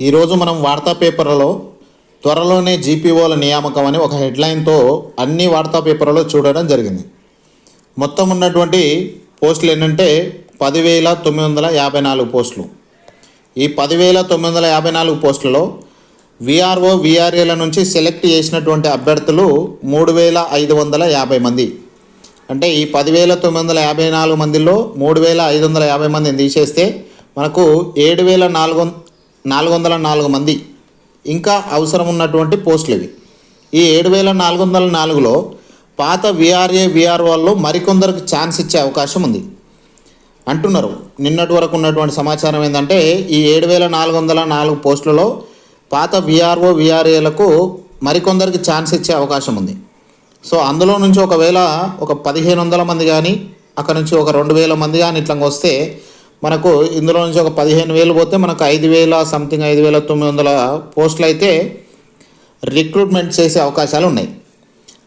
ఈరోజు మనం వార్తా పేపర్లలో త్వరలోనే జీపీఓల నియామకం అని ఒక హెడ్లైన్తో అన్ని వార్తా పేపర్లలో చూడడం జరిగింది. మొత్తం ఉన్నటువంటి పోస్టులు ఏంటంటే పదివేల తొమ్మిది వందల యాభై నాలుగు పోస్టులు. ఈ పదివేల తొమ్మిది వందల యాభై నాలుగు పోస్టులలో విఆర్ఓ విఆర్ఏల నుంచి సెలెక్ట్ చేసినటువంటి అభ్యర్థులు మూడు వేల ఐదు వందల యాభై మంది. అంటే ఈ పదివేల తొమ్మిది వందల యాభై నాలుగు మందిలో మూడు వేల ఐదు వందల యాభై మందిని తీసేస్తే మనకు ఏడు వేల నాలుగు వం- నాలుగు వందల నాలుగు మంది. ఇంకా అవసరం ఉన్నటువంటి పోస్టులు ఇవి. ఈ ఏడు వేల నాలుగు వందల నాలుగులో పాత విఆర్ఏ విఆర్ఓల్లో మరికొందరికి ఛాన్స్ ఇచ్చే అవకాశం ఉంది. అంటున్నారు. నిన్నటి వరకు ఉన్నటువంటి సమాచారం ఏంటంటే ఈ ఏడు వేల నాలుగు వందల నాలుగు పోస్టులలో పాత విఆర్ఓ విఆర్ఏలకు మరికొందరికి ఛాన్స్ ఇచ్చే అవకాశం ఉంది. సో అందులో నుంచి ఒకవేళ ఒక పదిహేను వందల మంది కానీ అక్కడ నుంచి ఒక రెండు వేల మంది కానీ ఇట్లా వస్తే మనకు ఇందులో నుంచి ఒక పదిహేను వేలు పోతే మనకు ఐదు వేల సంథింగ్ ఐదు వేల తొమ్మిది వందల పోస్టులు అయితే రిక్రూట్మెంట్ చేసే అవకాశాలు ఉన్నాయి.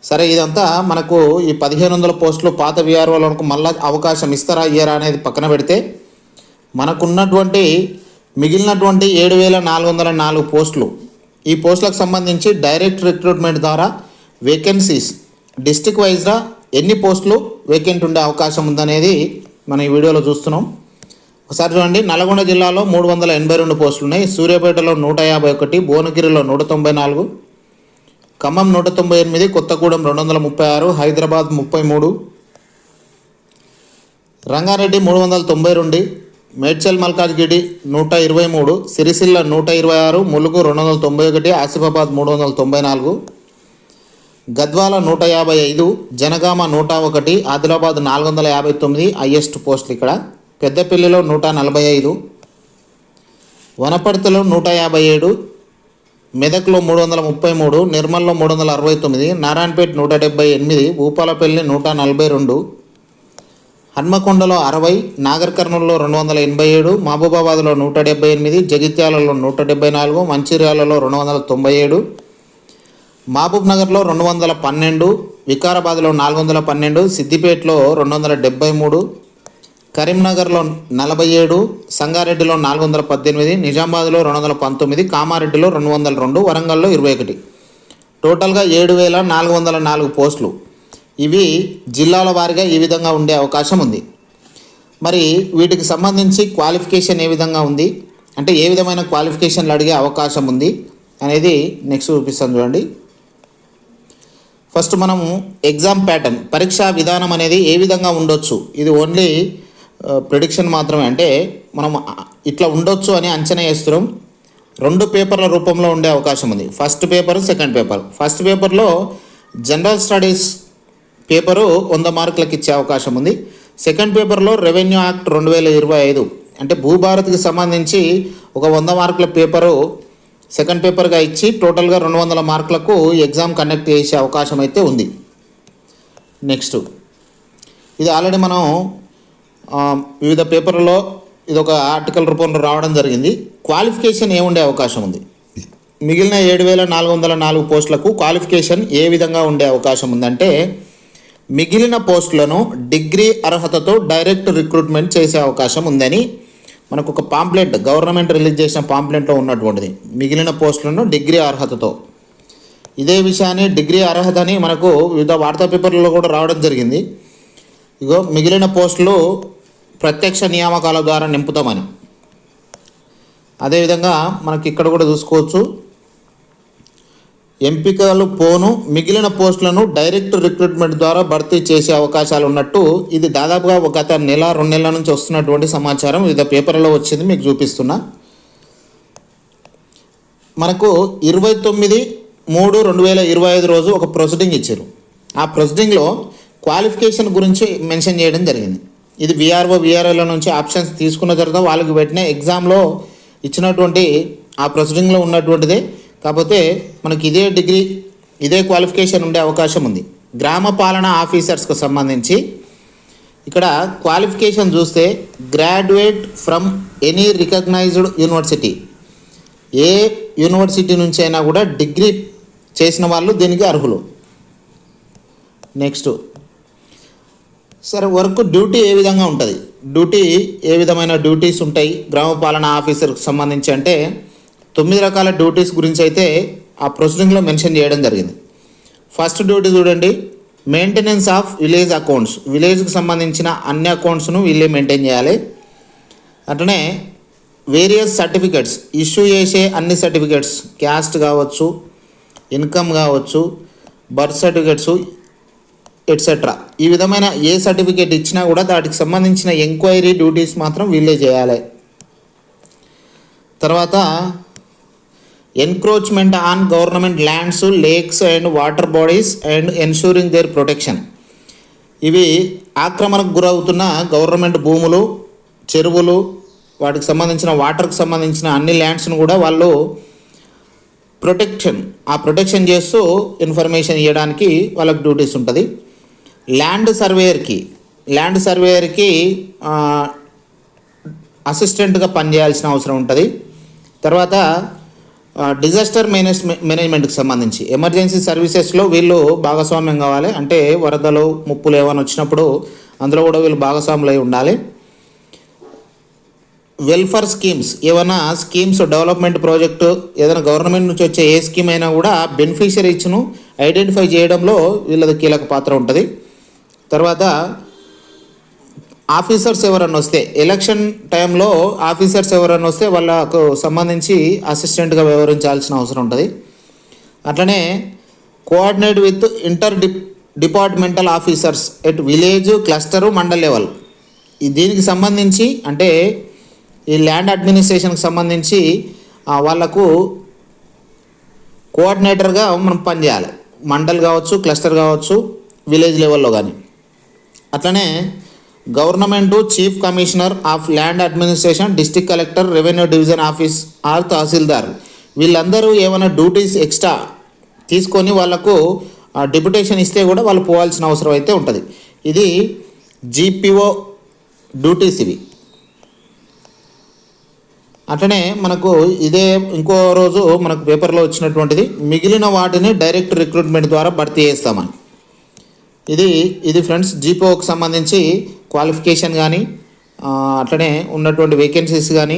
సరే ఇదంతా మనకు ఈ పదిహేను వందల పోస్టులు పాత విఆర్ఓలకు మళ్ళీ అవకాశం ఇస్తారా ఇయ్యరా అనేది పక్కన పెడితే మనకున్నటువంటి మిగిలినటువంటి ఏడు వేల నాలుగు వందల నాలుగు పోస్టులు ఈ పోస్టులకు సంబంధించి డైరెక్ట్ రిక్రూట్మెంట్ ద్వారా వేకెన్సీస్ డిస్టిక్ వైజ్గా ఎన్ని పోస్టులు వేకెంట్ ఉండే అవకాశం ఉందనేది మనం ఈ వీడియోలో చూస్తున్నాం. ఒకసారి చూడండి. నల్గొండ జిల్లాలో మూడు వందల ఎనభై రెండు పోస్టులు ఉన్నాయి సూర్యాపేటలో నూట యాభై ఒకటి భువనగిరిలో నూట తొంభై నాలుగు ఖమ్మం నూట తొంభై ఎనిమిది కొత్తగూడెం రెండు వందల ముప్పై ఆరు హైదరాబాద్ ముప్పై మూడు రంగారెడ్డి మూడు వందల తొంభై రెండు మేడ్చల్ మల్కాజ్గిరి నూట ఇరవై మూడు సిరిసిల్ల నూట ఇరవై ఆరు ములుగు రెండు వందల తొంభై ఒకటి ఆసిఫాబాద్ మూడు వందల తొంభై నాలుగు గద్వాల నూట యాభై ఐదు జనగామ నూట ఒకటి ఆదిలాబాద్ నాలుగు వందల యాభై తొమ్మిది హయ్యెస్ట్ పోస్టులు ఇక్కడ. పెద్దపల్లిలో నూట నలభై ఐదు వనపర్తిలో నూట యాభై ఏడు మెదక్లో మూడు వందల ముప్పై మూడు నిర్మల్లో మూడు వందల అరవై తొమ్మిది నారాయణపేట నూట డెబ్బై ఎనిమిది భూపాలపల్లి నూట నలభై రెండు హన్మకొండలో అరవై నాగర్ కర్నూలులో రెండు వందల ఎనభై ఏడు మహబూబాబాద్లో నూట డెబ్బై ఎనిమిది జగిత్యాలలో నూట డెబ్బై నాలుగు మంచిర్యాలలో రెండు వందల తొంభై ఏడు మహబూబ్ నగర్లో రెండు వందల పన్నెండు వికారాబాద్లో నాలుగు వందల పన్నెండు సిద్దిపేటలో రెండు వందల డెబ్బై మూడు కరీంనగర్లో నలభై ఏడు సంగారెడ్డిలో నాలుగు వందల పద్దెనిమిది నిజామాబాద్లో రెండు వందల పంతొమ్మిది కామారెడ్డిలో రెండు వందల రెండు వరంగల్లో ఇరవై ఒకటి. టోటల్గా ఏడు వేల నాలుగు వందల నాలుగు పోస్టులు. ఇవి జిల్లాల వారీగా ఈ విధంగా ఉండే అవకాశం ఉంది. మరి వీటికి సంబంధించి క్వాలిఫికేషన్ ఏ విధంగా ఉంది? అంటే ఏ విధమైన క్వాలిఫికేషన్లు అడిగే అవకాశం ఉంది అనేది నెక్స్ట్ చూపిస్తాను చూడండి. ఫస్ట్ మనము ఎగ్జామ్ ప్యాటర్న్ పరీక్షా విధానం అనేది ఏ విధంగా ఉండొచ్చు? ఇది ఓన్లీ ప్రిడిక్షన్ మాత్రమే. అంటే మనం ఇట్లా ఉండొచ్చు అని అంచనా వేస్తున్నాం. రెండు పేపర్ల రూపంలో ఉండే అవకాశం ఉంది. First paper second paper first పేపర్లో జనరల్ స్టడీస్ పేపరు వంద మార్కులకు ఇచ్చే అవకాశం ఉంది. సెకండ్ పేపర్లో రెవెన్యూ యాక్ట్ రెండు వేల ఇరవై ఐదు. అంటే భూభారత్కి సంబంధించి ఒక వంద మార్కుల పేపరు సెకండ్ పేపర్గా ఇచ్చి టోటల్గా రెండు వందల మార్కులకు ఎగ్జామ్ కండక్ట్ చేసే అవకాశం అయితే ఉంది. నెక్స్ట్ ఇది ఆల్రెడీ మనం వివిధ పేపర్లలో ఇది ఒక ఆర్టికల్ రూపంలో రావడం జరిగింది. క్వాలిఫికేషన్ ఏముండే అవకాశం ఉంది? మిగిలిన ఏడు వేల నాలుగు వందల నాలుగు పోస్టులకు క్వాలిఫికేషన్ ఏ విధంగా ఉండే అవకాశం ఉందంటే మిగిలిన పోస్టులను డిగ్రీ అర్హతతో డైరెక్ట్ రిక్రూట్మెంట్ చేసే అవకాశం ఉందని మనకు ఒక పాంప్లెట్ గవర్నమెంట్ రిలీజ్ చేసిన పాంప్లెట్లో ఉన్నటువంటిది. మిగిలిన పోస్టులను డిగ్రీ అర్హతతో. ఇదే విషయాన్ని డిగ్రీ అర్హత అని మనకు వివిధ వార్తా పేపర్లలో కూడా రావడం జరిగింది. ఇగో మిగిలిన పోస్టులు ప్రత్యక్ష నియామకాల ద్వారా నింపుతామని. అదేవిధంగా మనకి ఇక్కడ కూడా చూసుకోవచ్చు. ఎంపికలు పోను మిగిలిన పోస్టులను డైరెక్ట్ రిక్రూట్మెంట్ ద్వారా భర్తీ చేసే అవకాశాలు ఉన్నట్టు ఇది దాదాపుగా ఒక గత నెల రెండు నెలల నుంచి వస్తున్నటువంటి సమాచారం. వివిధ పేపర్లో వచ్చింది మీకు చూపిస్తున్నా. మనకు ఇరవై తొమ్మిది మూడు రెండు వేల ఇరవై ఐదు రోజు ఒక ప్రొసీడింగ్ ఇచ్చారు. ఆ ప్రొసీడింగ్లో క్వాలిఫికేషన్ గురించి మెన్షన్ చేయడం జరిగింది. ఇది విఆర్ఓ విఆర్ఓల నుంచి ఆప్షన్స్ తీసుకున్న తర్వాత వాళ్ళకి పెట్టిన ఎగ్జామ్లో ఇచ్చినటువంటి ఆ ప్రొసీడింగ్లో ఉన్నటువంటిదే. కాకపోతే మనకి ఇదే డిగ్రీ ఇదే క్వాలిఫికేషన్ ఉండే అవకాశం ఉంది. గ్రామ పాలన ఆఫీసర్స్కు సంబంధించి ఇక్కడ క్వాలిఫికేషన్ చూస్తే graduate from any recognised university A university నుంచి అయినా కూడా డిగ్రీ చేసిన వాళ్ళు దీనికి అర్హులు. నెక్స్ట్ సరే వర్క్ డ్యూటీ ఏ విధంగా ఉంటుంది? డ్యూటీ ఏ విధమైన డ్యూటీస్ ఉంటాయి? గ్రామ పాలన ఆఫీసర్కి సంబంధించి అంటే తొమ్మిది రకాల డ్యూటీస్ గురించి అయితే ఆ ప్రొసీడింగ్లో మెన్షన్ చేయడం జరిగింది. ఫస్ట్ డ్యూటీ చూడండి మెయింటెనెన్స్ ఆఫ్ విలేజ్ అకౌంట్స్ విలేజ్కి సంబంధించిన అన్ని అకౌంట్స్ను వీళ్ళే మెయింటైన్ చేయాలి. అట్లనే వేరియస్ సర్టిఫికెట్స్ ఇష్యూ చేసే అన్ని సర్టిఫికెట్స్ క్యాస్ట్ కావచ్చు ఇన్కమ్ కావచ్చు బర్త్ సర్టిఫికెట్స్ ఎట్సెట్రా ఈ విధమైన ఏ సర్టిఫికేట్ ఇచ్చినా కూడా దాటికి సంబంధించిన ఎంక్వైరీ డ్యూటీస్ మాత్రం వీళ్ళే చేయాలి. తర్వాత encroachment on government lands lakes and water bodies and ensuring their protection ఇవి ఆక్రమణకు గురవుతున్న గవర్నమెంట్ భూములు చెరువులు వాటికి సంబంధించిన వాటర్కి సంబంధించిన అన్ని ల్యాండ్స్ను కూడా వాళ్ళు ప్రొటెక్షన్ ఆ ప్రొటెక్షన్ చేస్తూ ఇన్ఫర్మేషన్ ఇవ్వడానికి వాళ్ళకి డ్యూటీస్ ఉంటుంది. ల్యాండ్ సర్వేయర్కి ల్యాండ్ సర్వేయర్కి అసిస్టెంట్గా పనిచేయాల్సిన అవసరం ఉంటుంది. తర్వాత డిజాస్టర్ మేనేజ్ మేనేజ్మెంట్కి సంబంధించి ఎమర్జెన్సీ సర్వీసెస్లో వీళ్ళు భాగస్వామ్యం కావాలి. అంటే వరదలు ముప్పులు ఏమైనా వచ్చినప్పుడు అందులో కూడా వీళ్ళు భాగస్వాములు అయి ఉండాలి. వెల్ఫేర్ స్కీమ్స్ ఏమైనా స్కీమ్స్ డెవలప్మెంట్ ప్రాజెక్టు ఏదైనా గవర్నమెంట్ నుంచి వచ్చే ఏ స్కీమ్ అయినా కూడా బెనిఫిషరీస్ను ఐడెంటిఫై చేయడంలో వీళ్ళది కీలక పాత్ర ఉంటుంది. తర్వాత ఆఫీసర్స్ ఎవరన్నా వస్తే ఎలక్షన్ టైంలో ఆఫీసర్స్ ఎవరన్నా వస్తే వాళ్ళకు సంబంధించి అసిస్టెంట్గా వ్యవహరించాల్సిన అవసరం ఉంటుంది. అట్లనే coordinate with inter de departmental officers at village cluster mandal level. దీనికి సంబంధించి అంటే ఈ ల్యాండ్ అడ్మినిస్ట్రేషన్కి సంబంధించి వాళ్ళకు కోఆర్డినేటర్గా మనం పనిచేయాలి. మండల్ కావచ్చు క్లస్టర్ కావచ్చు విలేజ్ లెవెల్లో కానీ అట్లనే government chief commissioner of land administration district collector revenue division office or tahsildar. వీళ్ళందరూ ఏమైనా డ్యూటీస్ ఎక్స్ట్రా తీసుకొని వాళ్ళకు డిప్యుటేషన్ ఇస్తే కూడా వాళ్ళు పోవాల్సిన అవసరం అయితే ఉంటుంది. ఇది జీపీఓ డ్యూటీస్ ఇవి. అట్లనే మనకు ఇదే ఇంకో రోజు మనకు పేపర్లో వచ్చినటువంటిది మిగిలిన వాటిని డైరెక్ట్ రిక్రూట్మెంట్ ద్వారా భర్తీ చేస్తామని. ఇది ఇది ఫ్రెండ్స్ జీపోకి సంబంధించి క్వాలిఫికేషన్ కానీ అట్లనే ఉన్నటువంటి వేకెన్సీస్ కానీ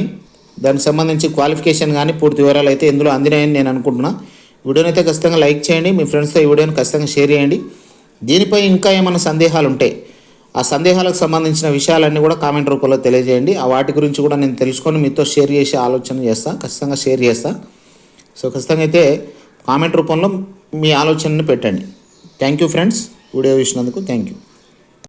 దానికి సంబంధించి క్వాలిఫికేషన్ కానీ పూర్తి వివరాలు అయితే ఇందులో అందినాయని నేను అనుకుంటున్నా. వీడియోని అయితే ఖచ్చితంగా లైక్ చేయండి మీ ఫ్రెండ్స్తో ఈ వీడియోని ఖచ్చితంగా షేర్ చేయండి. దీనిపై ఇంకా ఏమైనా సందేహాలు ఉంటే ఆ సందేహాలకు సంబంధించిన విషయాలన్నీ కూడా కామెంట్ రూపంలో తెలియజేయండి. ఆ వాటి గురించి కూడా నేను తెలుసుకొని మీతో షేర్ చేసే ఆలోచన చేస్తాను ఖచ్చితంగా షేర్ చేస్తా. సో ఖచ్చితంగా అయితే కామెంట్ రూపంలో మీ ఆలోచనని పెట్టండి. Thank you friends. వీడియో చూసినందుకు థ్యాంక్ యూ